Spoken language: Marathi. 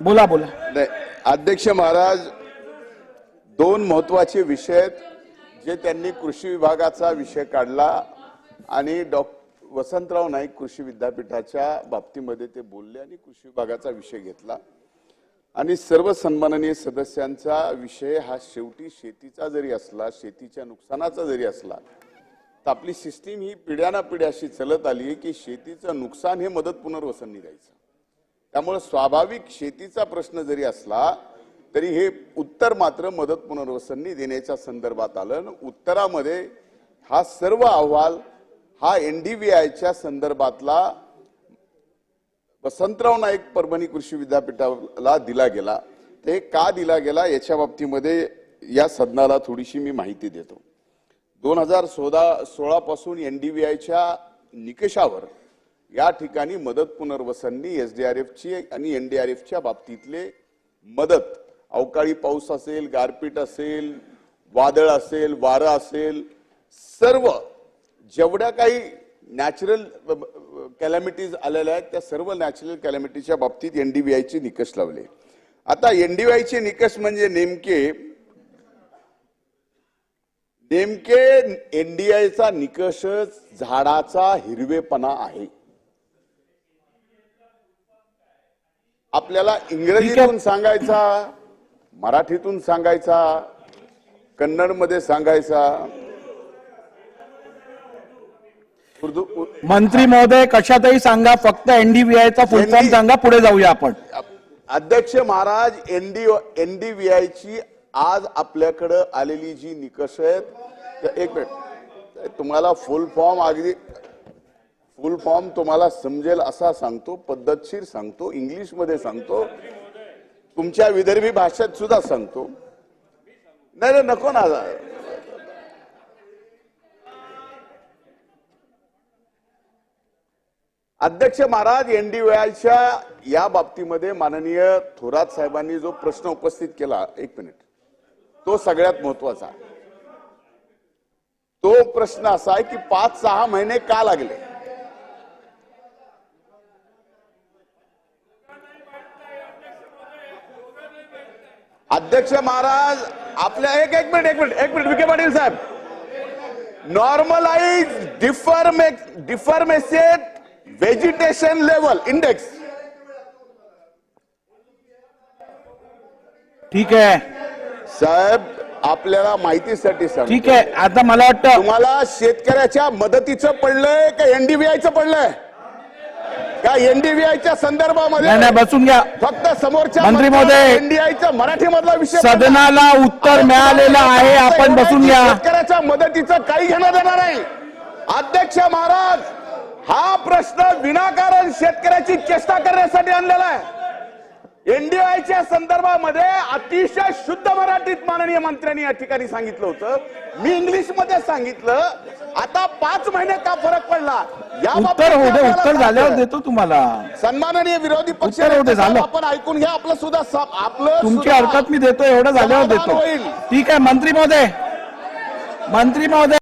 बोला बोला. नाही अध्यक्ष महाराज दोन महत्त्वाचे विषय आहेत जे त्यांनी कृषी विभागाचा विषय काढला आणि डॉ वसंतराव नाईक कृषी विद्यापीठाच्या बाबतीमध्ये ते बोलले आणि कृषी विभागाचा विषय घेतला. आणि सर्व सन्माननीय सदस्यांचा विषय हा शेवटी शेतीचा जरी असला शेतीच्या नुकसानाचा जरी असला तर आपली सिस्टीम ही पिढ्याना पिढ्याशी चलत आली आहे की शेतीचं नुकसान हे मदत पुनर्वसन निघायचं. त्यामुळे स्वाभाविक शेतीचा प्रश्न जरी असला तरी हे उत्तर मात्र मदत पुनर्वसननी देण्याच्या संदर्भात आलं उत्तरामध्ये हा सर्व अहवाल हा एन डी व्ही आयच्या संदर्भातला वसंतराव नाईक परभणी कृषी विद्यापीठाला दिला गेला. ते का दिला गेला याच्या बाबतीमध्ये या सदनाला थोडीशी मी माहिती देतो. दोन हजार सोळा सोळा पासून आयच्या निकषावर या ठिकाणी मदत पुनर्वसननी एसडीआरएफची आणि एनडीआरएफच्या बाबतीतले मदत अवकाळी पाऊस असेल गारपीट असेल वादळ असेल वारं असेल सर्व जेवढ्या काही नॅचरल कॅलॅमिटीज आलेल्या आहेत त्या सर्व नॅचरल कॅलॅमिटीच्या बाबतीत एनडीव्हीआयचे निकष लावले. आता एनडीव्हीआयचे निकष म्हणजे नेमके नेमके एनडीआयचा निकषच झाडाचा हिरवेपणा आहे. आपल्याला इंग्रजीतून सांगायचा मराठीतून सांगायचा कन्नडमध्ये सांगायचा. मंत्री महोदय कशातही सांगा फक्त एनडीबीआय चा फुल फॉर्म ND सांगा पुढे जाऊया आपण. अध्यक्ष महाराज एनडी एनडीव्हीआय ची आज आपल्याकडं आलेली जी निकष आहेत एक मिनिट. तुम्हाला फुल फॉर्म अगदी फुल फॉर्म तुम्हाला समजेल असा सांगतो पद्धतशीर सांगतो इंग्लिशमध्ये सांगतो. तुमच्या विदर्भी भाषेत सुद्धा सांगतो. नाही नाही, नको ना. अध्यक्ष महाराज एनडीव्हीआयच्या या बाबतीमध्ये माननीय थोरात साहेबांनी जो प्रश्न उपस्थित केला एक मिनिट. तो सगळ्यात महत्त्वाचा आहे. तो प्रश्न असा आहे की पाच सहा महिने का लागले? अध्यक्ष महाराज आपल्या एक एक मिनिट एक मिनिट एक मिनिट विखे पाटील साहेब. नॉर्मलाइज डिफर्मे डिफर्मेसेट व्हेजिटेशन लेवल इंडेक्स ठीक आहे. साहेब आपल्याला माहितीसाठी सांग ठीक आहे. आता मला वाटतं तुम्हाला शेतकऱ्याच्या मदतीचं पडलंय का एनडीव्हीआयचं पडलंय? का एनडीव्हीआयच्या संदर्भामध्ये नाही बसून घ्या. फक्त समोरच्या मंत्री महोदय, एनडीआयचा मराठी मधला विषय. सदनाला उत्तर मिळालेलं आहे आपण बसून घ्या. शेतकऱ्याच्या मदतीचं काही घेणं देणार नाही. अध्यक्ष महाराज हा प्रश्न विनाकारण शेतकऱ्याची चेष्टा करण्यासाठी आणलेला आहे. एनडीआयच्या संदर्भामध्ये अतिशय शुद्ध मराठीत माननीय मंत्र्यांनी या ठिकाणी सांगितलं होतं. मी इंग्लिशमध्ये सांगितलं. आता पाच महिने का फरक पडला? या उत्तर झाल्यावर. देतो तुम्हाला. सन्माननीय विरोधी पक्ष. आपण ऐकून घ्या आपलं सुद्धा आपलं तुमची सुद्धा हरकत मी देतो एवढं झाल्यावर देतो. ठीक आहे मंत्री महोदय. मंत्री महोदय.